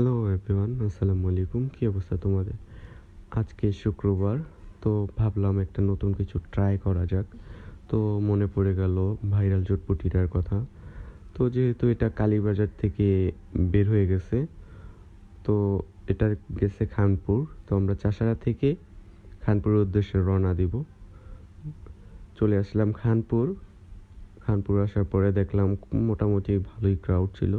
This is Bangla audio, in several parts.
হ্যালো এভরিওয়ান, আসসালামু আলাইকুম। কী অবস্থা তোমাদের? আজকে শুক্রবার, তো ভাবলাম একটা নতুন কিছু ট্রাই করা যাক। তো মনে পড়ে গেল ভাইরাল চটপটিটার কথা। তো যেহেতু এটা কালীবাজার থেকে বের হয়ে গেছে, তো এটা গেছে খানপুর। তো আমরা চাষারা থেকে খানপুরের উদ্দেশ্যে রওনা দিব। চলে আসলাম খানপুর। খানপুর আসার পরে দেখলাম মোটামুটি ভালোই ক্রাউড ছিল।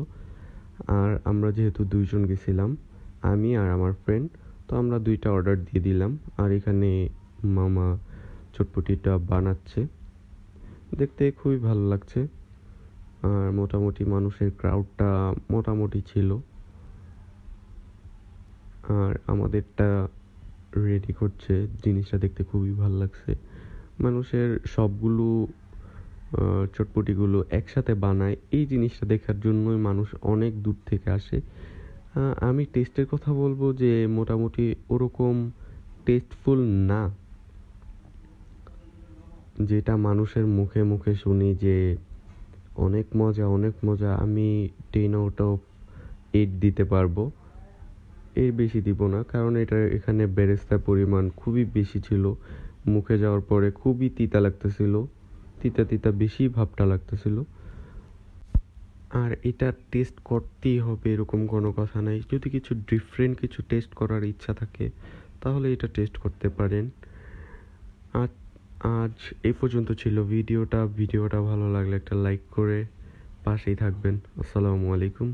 আর আমরা যেহেতু দুইজন গেছিলাম, আমি আর আমার ফ্রেন্ড তো আমরা দুইটা অর্ডার দিয়ে দিলাম। আর এখানে মামা চটপটিটা বানাচ্ছে। দেখতে খুবই ভালো লাগছে। আর মোটামুটি মানুষের ক্রাউডটা মোটামুটি ছিল। আর আমাদেরটা রেডি করছে। জিনিসটা দেখতে খুবই ভালো লাগছে। মানুষের সবগুলো চটপটিগুলো একসাথে বানায়। এই জিনিসটা দেখার জন্যই মানুষ অনেক দূর থেকে আসে। আমি টেস্টের কথা বলব যে মোটামুটি ওরকম টেস্টফুল না। যেটা মানুষের মুখে মুখে শুনি যে অনেক মজা অনেক মজা, আমি টেন আউট অফ এইট দিতে পারব। এর বেশি দিব না, কারণ এটা এখানে বেরেস্তার পরিমাণ খুবই বেশি ছিল। মুখে যাওয়ার পরে খুবই তিতা লাগতেছিল। তিতা তিতা বেশি ভাবটা লাগতেছিল। আর এটা টেস্ট করতেই হবে এরকম কোনো কথা নাই। যদি কিছু ডিফারেন্ট কিছু টেস্ট করার ইচ্ছা থাকে, তাহলে এটা টেস্ট করতে পারেন। আর আজ এ পর্যন্ত ছিল ভিডিওটা। ভিডিওটা ভালো লাগলে একটা লাইক করে পাশেই থাকবেন। আসসালামু আলাইকুম।